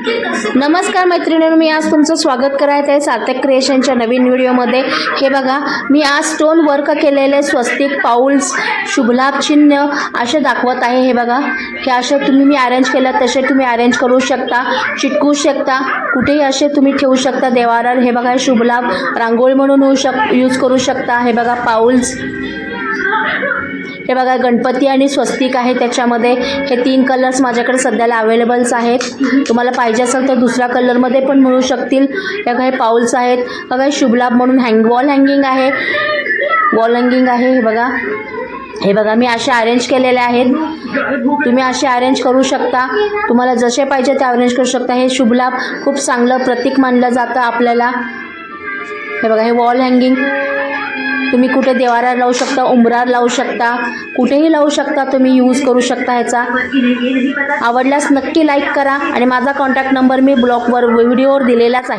नमस्कार मैत्रिणींनो मी आज तुमचं स्वागत करायचं आहे सार्थक क्रिएशनच्या नवीन व्हिडिओमध्ये. हे बघा मी आज स्टोन वर्क केलेले स्वस्तिक पाऊल्स शुभलाभ चिन्ह असे दाखवत आहे. हे बघा हे असे तुम्ही मी अरेंज केलं तसे तुम्ही अरेंज करू शकता चिटकू शकता कुठेही असे तुम्ही ठेवू शकता देवारावर हे बघा शुभलाभ रांगोळी म्हणून होऊ शक यूज करू शकता. हे बघा पाऊल्स. हे बघा गणपती आणि स्वस्तिक आहे. त्याच्यामध्ये हे तीन कलर्स माझ्याकडे सध्याला अवेलेबल्स आहेत. तुम्हाला पाहिजे असेल तर दुसऱ्या कलरमध्ये पण मिळू शकतील. हे बघा हे पाऊल्स आहेत. बघा शुभलाभ म्हणून हँग वॉल हँगिंग आहे. वॉल हँगिंग आहे हे बघा. हे बघा मी असे अरेंज केलेले आहेत. तुम्ही असे अरेंज करू शकता. तुम्हाला जसे पाहिजे ते अरेंज करू शकता. हे शुभलाभ खूप चांगलं प्रतीक मानलं जातं आपल्याला. हे बघा हे वॉल हँगिंग तुम्ही कुठे देवारा लावू शकता उंबरार लावू शकता कुठेही लावू शकता तुम्ही यूज करू शकता ह्याचा. आवडल्यास नक्की लाईक करा आणि माझा कॉन्टॅक्ट नंबर मी ब्लॉगवर व्हिडिओवर दिलेलाच आहे.